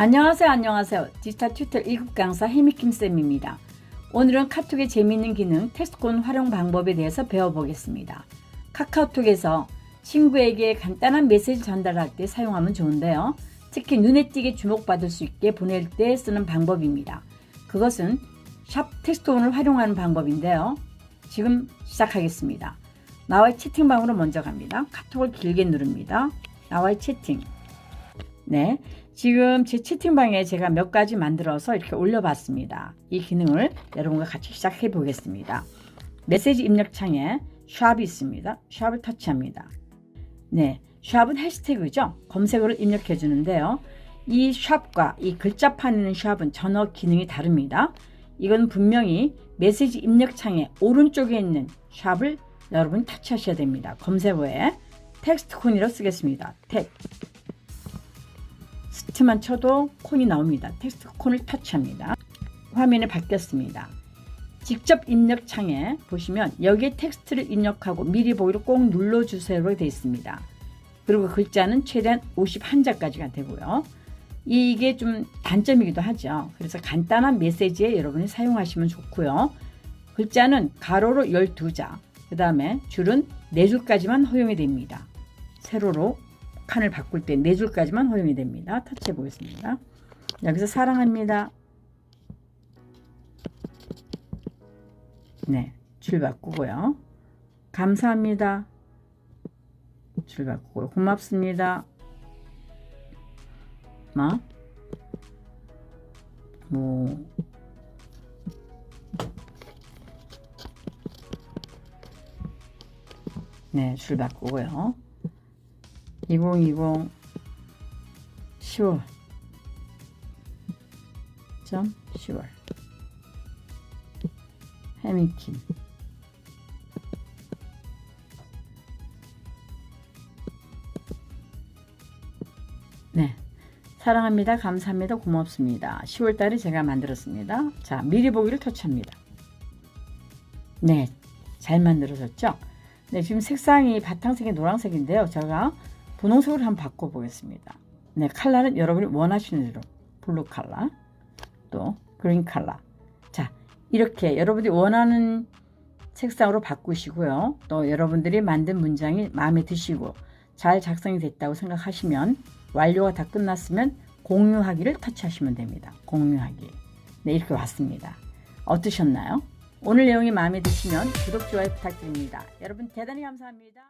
안녕하세요 안녕하세요. 디지털 튜터 1급 강사 해미킴쌤입니다. 오늘은 카톡의 재미있는 기능 텍스트콘 활용 방법에 대해서 배워보겠습니다. 카카오톡에서 친구에게 간단한 메시지 전달할 때 사용하면 좋은데요. 특히 눈에 띄게 주목받을 수 있게 보낼 때 쓰는 방법입니다. 그것은 샵 텍스트콘을 활용하는 방법인데요. 지금 시작하겠습니다. 나와의 채팅방으로 먼저 갑니다. 카톡을 길게 누릅니다. 나와의 채팅 네. 지금 제 채팅방에 제가 몇 가지 만들어서 이렇게 올려봤습니다. 이 기능을 여러분과 같이 시작해 보겠습니다. 메시지 입력창에 샵이 있습니다. 샵을 터치합니다. 네. 샵은 해시태그죠. 검색어를 입력해 주는데요. 이 샵과 이 글자판에 있는 샵은 전혀 기능이 다릅니다. 이건 분명히 메시지 입력창에 오른쪽에 있는 샵을 여러분 터치하셔야 됩니다. 검색어에 텍스트 콘이로 쓰겠습니다. 텍 스트만 쳐도 콘이 나옵니다. 텍스트 콘을 터치합니다. 화면이 바뀌었습니다. 직접 입력 창에 보시면 여기에 텍스트를 입력하고 미리 보기를 꼭 눌러주세요로 되어 있습니다. 그리고 글자는 최대한 51자까지가 되고요. 이게 좀 단점이기도 하죠. 그래서 간단한 메시지에 여러분이 사용하시면 좋고요. 글자는 가로로 12자, 그 다음에 줄은 4줄까지만 허용이 됩니다. 세로로 칸을 바꿀 때 4줄까지만 허용이 됩니다. 터치해 보겠습니다. 여기서 사랑합니다. 네, 줄 바꾸고요. 감사합니다. 줄 바꾸고요. 고맙습니다. 뭐? 뭐 네, 줄 바꾸고요. 2020 10월. 점 10월. 해미킴. 네. 사랑합니다. 감사합니다. 고맙습니다. 10월 달에 제가 만들었습니다. 자 미리 보기를 터치합니다. 네잘 만들어졌죠? 네 지금 색상이 바탕색이 노란색인데요. 제가 분홍색으로 한번 바꿔보겠습니다. 네, 컬러는 여러분이 원하시는 대로 블루 컬러, 또 그린 컬러. 자, 이렇게 여러분이 원하는 색상으로 바꾸시고요. 또 여러분들이 만든 문장이 마음에 드시고 잘 작성이 됐다고 생각하시면 완료가 다 끝났으면 공유하기를 터치하시면 됩니다. 공유하기. 네, 이렇게 왔습니다. 어떠셨나요? 오늘 내용이 마음에 드시면 구독, 좋아요 부탁드립니다. 여러분 대단히 감사합니다.